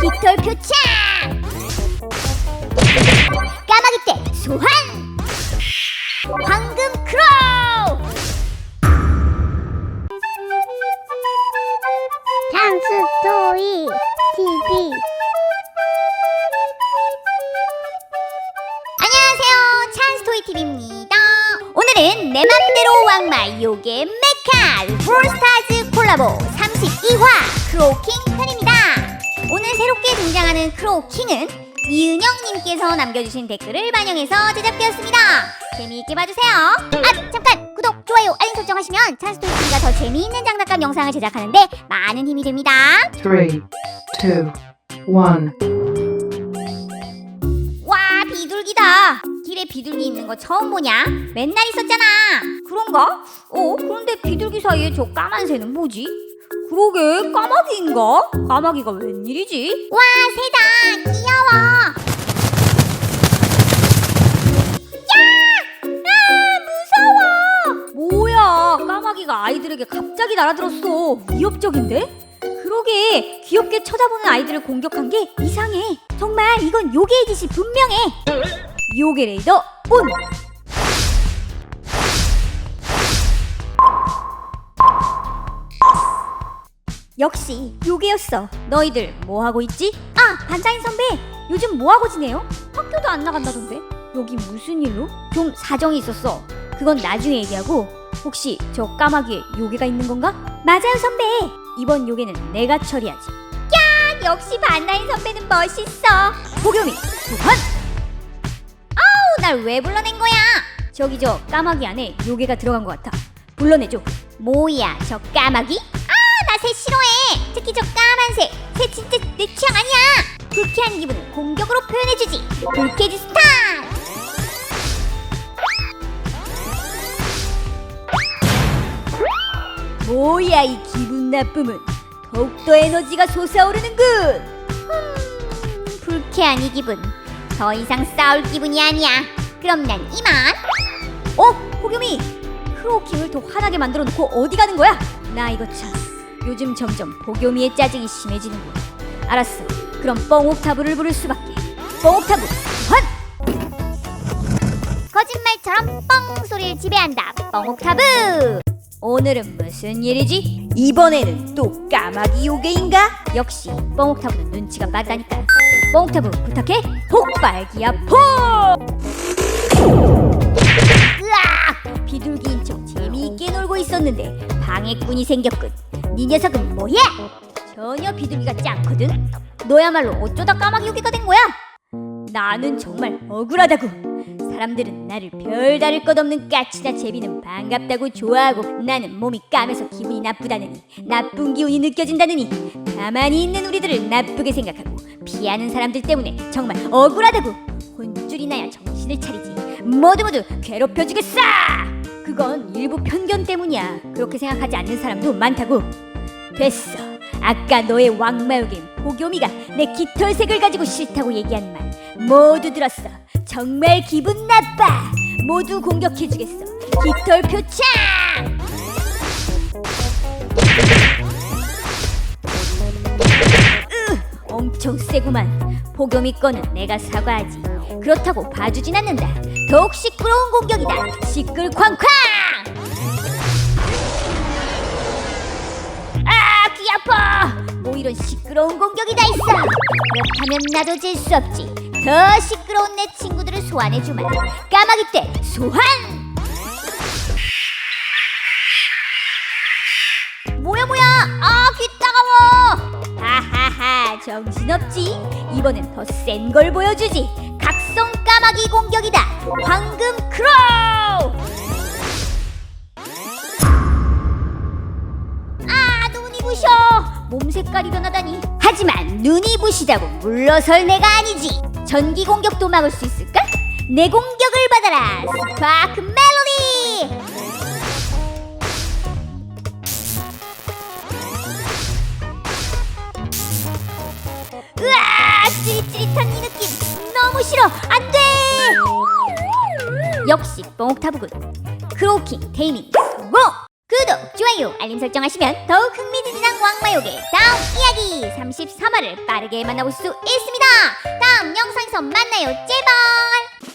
깃털 표창! 까마귀 때 소환! 황금 크로우! 장수토이 TV 안녕하세요. 찬스토이 TV입니다. 오늘은 내 맘대로 왕마 요괴 메카 브롤스타즈 콜라보 32화 크로우킹 편입니다 새롭게 등장하는 크로우킹은 이은영님께서 남겨주신 댓글을 반영해서 제작되었습니다 재미있게 봐주세요 아 잠깐 구독 좋아요 알림 설정하시면 찬스토이 TV가 더 재미있는 장난감 영상을 제작하는데 많은 힘이 됩니다 Three, two, one. 와 비둘기다 길에 비둘기 있는 거 처음 보냐? 맨날 있었잖아 그런가? 어 그런데 비둘기 사이에 저 까만 새는 뭐지? 그러게 까마귀인가? 까마귀가 웬일이지? 와 새다 귀여워 야! 아 무서워 뭐야 까마귀가 아이들에게 갑자기 날아들었어 위협적인데? 그러게 귀엽게 쳐다보는 아이들을 공격한 게 이상해 정말 이건 요괴의 짓이 분명해 요괴 레이더 온 역시 요괴였어. 너희들 뭐 하고 있지? 아 반장인 선배! 요즘 뭐 하고 지내요? 학교도 안 나간다던데? 여기 무슨 일로? 좀 사정이 있었어. 그건 나중에 얘기하고 혹시 저 까마귀에 요괴가 있는 건가? 맞아요 선배! 이번 요괴는 내가 처리하지. 야 역시 반다인 선배는 멋있어. 보겸이 소환 아우 날 왜 불러낸 거야? 저기 저 까마귀 안에 요괴가 들어간 것 같아. 불러내줘. 뭐야 저 까마귀? 새 싫어해 특히 저 까만색 새 진짜 내 취향 아니야. 불쾌한 기분을 공격으로 표현해주지. 불쾌지 스타 뭐야 이 기분 나쁨은? 더욱더 에너지가 솟아오르는군! 음, 불쾌한 이 기분. 더 이상 싸울 기분이 아니야. 그럼 난 이만. 어? 호겸이? 크로우킹을 더 화나게 만들어 놓고 어디 가는 거야? 나 이거 참 요즘 점점 보겸이의 짜증이 심해지는군 알았어 그럼 뻥옥타브를 부를 수밖에 뻥옥타브 환! 거짓말처럼 뻥 소리를 지배한다 뻥옥타브 오늘은 무슨 일이지? 이번에는 또 까마귀 요괴인가? 역시 뻥옥타브는 눈치가 빠르다니까 뻥옥타브 부탁해 폭발기야 폭! 으악! 비둘기인 척 재미있게 놀고 있었는데 방해꾼이 생겼군 네 녀석은 뭐야? 전혀 비둘기 같지 않거든. 너야말로 어쩌다 까마귀 요괴가 된 거야? 나는 정말 억울하다고. 사람들은 나를 별다를 것 없는 까치나 제비는 반갑다고 좋아하고 나는 몸이 까매서 기분이 나쁘다느니 나쁜 기운이 느껴진다느니 가만히 있는 우리들을 나쁘게 생각하고 피하는 사람들 때문에 정말 억울하다고. 혼쭐이 나야 정신을 차리지. 모두 모두 괴롭혀주겠어! 그건 일부 편견 때문이야. 그렇게 생각하지 않는 사람도 많다고 됐어. 아까 너의 왕마역인 보겸이가 내 깃털색을 가지고 싫다고 얘기한 말 모두 들었어. 정말 기분 나빠. 모두 공격해주겠어. 깃털 표창! 으, 엄청 세구만. 보겸이 거는 내가 사과하지. 그렇다고 봐주진 않는다. 더욱 시끄러운 공격이다. 시끌 쾅쾅 이런 시끄러운 공격이 다 있어! 그렇다면 나도 질 수 없지. 더 시끄러운 내 친구들을 소환해주마. 까마귀 때 소환! 뭐야 뭐야! 아, 귀 따가워! 하하하, 정신없지? 이번엔 더 센 걸 보여주지. 각성 까마귀 공격이다. 황금 크로우! 아 눈이 부셔 몸 색깔이 변하다니. 하지만 눈이 부시다고 물러설 내가 아니지. 전기 공격도 막을 수 있을까? 내 공격을 받아라 스파크 멜로디! 으아 찌릿찌릿한 이 느낌. 너무 싫어. 안 돼! 역시 뽕옥타브군. 크로우킹 테이밍 좋아요, 알림 설정하시면 더욱 흥미진진한 왕마욕의 다음 이야기 33화를 빠르게 만나볼 수 있습니다. 다음 영상에서 만나요. 제발.